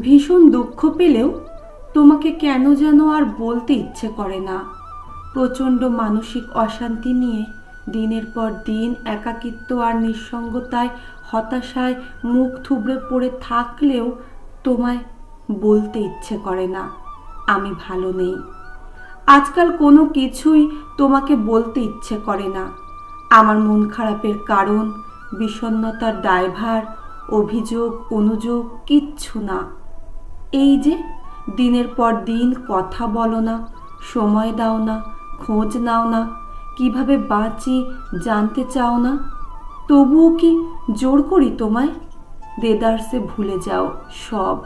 ভীষণ দুঃখ পেলেও তোমাকে কেন যেন আর বলতে ইচ্ছে করে না। প্রচণ্ড মানসিক অশান্তি নিয়ে দিনের পর দিন একাকিত্ব আর নিঃসঙ্গতায় হতাশায় মুখ থুবড়ে পড়ে থাকলেও তোমায় বলতে ইচ্ছে করে না। আমি ভালো নেই। আজকাল কোনো কিছুই তোমাকে বলতে ইচ্ছে করে না। আমার মন খারাপের কারণ, বিষণ্ণতার দায়ভার, অভিযোগ, অনুযোগ কিচ্ছু না। এই যে, দিনের পর দিন কথা বলো না, সময় দাও না, খোঁজ নাও না, কীভাবে বাঁচি জানতে চাও না? তবুও কি জোর করি তোমায়? দেদারসে ভুলে যাও সব,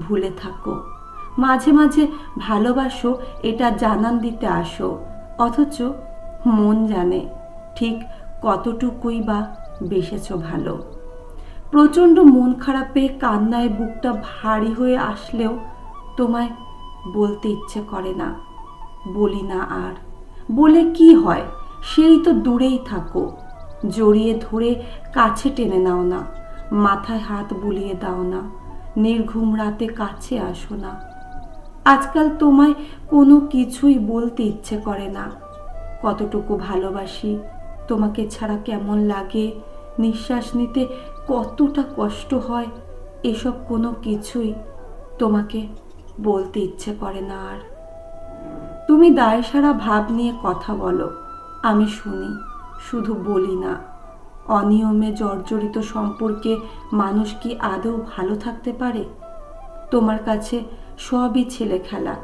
ভুলে থাকো। মাঝে মাঝে ভালোবাসো, এটা জানান দিতে আসো, অথচ মন জানে ঠিক কতটুকুই বা বেসেছ ভালো। প্রচণ্ড মন খারাপে কান্নায় বুকটা ভারী হয়ে আসলেও তোমায় বলতে ইচ্ছে করে না। বলি না আর। বলে কি হয়? সেই তো দূরেই থাকো। জড়িয়ে ধরে কাছে টেনে নাও না। মাথায় হাত বুলিয়ে দাও না। নির্ঘুম রাতে কাছে আসো না। আজকাল তোমায় কোনো কিছুই বলতে ইচ্ছে করে না। কতটুকু ভালোবাসি তোমাকে ছাড়া কেমন লাগে? নিঃশ্বাস নিতে কতটা কষ্ট হয়, এসব কোনো কিছুই তোমাকে বলতে ইচ্ছে করে না আর। তুমি দায়সারা ভাব নিয়ে কথা বলো, আমি শুনি, শুধু বলি না। অনিয়মে জর্জরিত সম্পর্কে মানুষ কি আদৌ ভালো থাকতে পারে? তোমার কাছে সবই ছেলে খেলা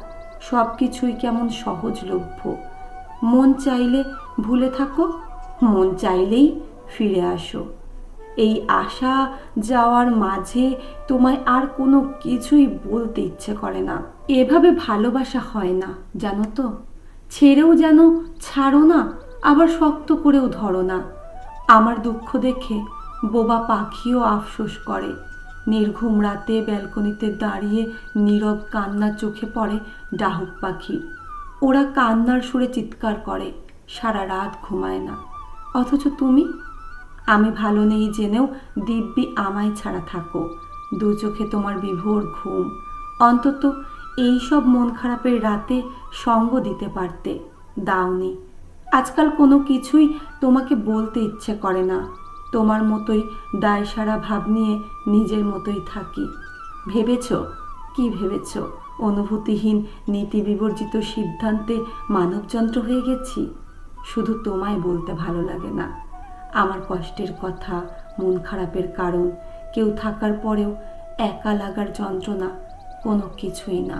সব কিছুই কেমন সহজলভ্য। মন চাইলে ভুলে থাকো, মন চাইলেই ফিরে আসো। এই আসা যাওয়ার মাঝে তোমায় আর কোনো কিছুই বলতে ইচ্ছে করে না। এভাবে ভালোবাসা হয় না, জানো তো। ছেড়েও যেন ছাড়ো না, আবার শক্ত করেও ধরো না। আমার দুঃখ দেখে বোবা পাখিও আফসোস করে। নির্ঘুম রাতে ব্যালকনিতে দাঁড়িয়ে নীরব কান্না চোখে পড়ে ডাহুক পাখির ওরা কান্নার সুরে চিৎকার করে, সারা রাত ঘুমায় না। অথচ তুমি আমি ভালো নেই জেনেও দিব্যি আমায় ছাড়া থাকো। দু চোখে তোমার বিভোর ঘুম। অন্তত এই সব মন খারাপের রাতে সঙ্গ দিতে পারতে। দাওনি, আজকাল কোনো কিছুই তোমাকে বলতে ইচ্ছে করে না। তোমার মতোই দায়সারা ভাব নিয়ে নিজের মতোই থাকি। ভেবেছ? কি ভেবেছ? অনুভূতিহীন নীতি বিবর্জিত সিদ্ধান্তে মানবযন্ত্র হয়ে গেছি? শুধু তোমায় বলতে ভালো লাগে না। আমার কষ্টের কথা, মন খারাপের কারণ, কেউ থাকার পরেও একা লাগার যন্ত্রণা কোনো কিছুই না।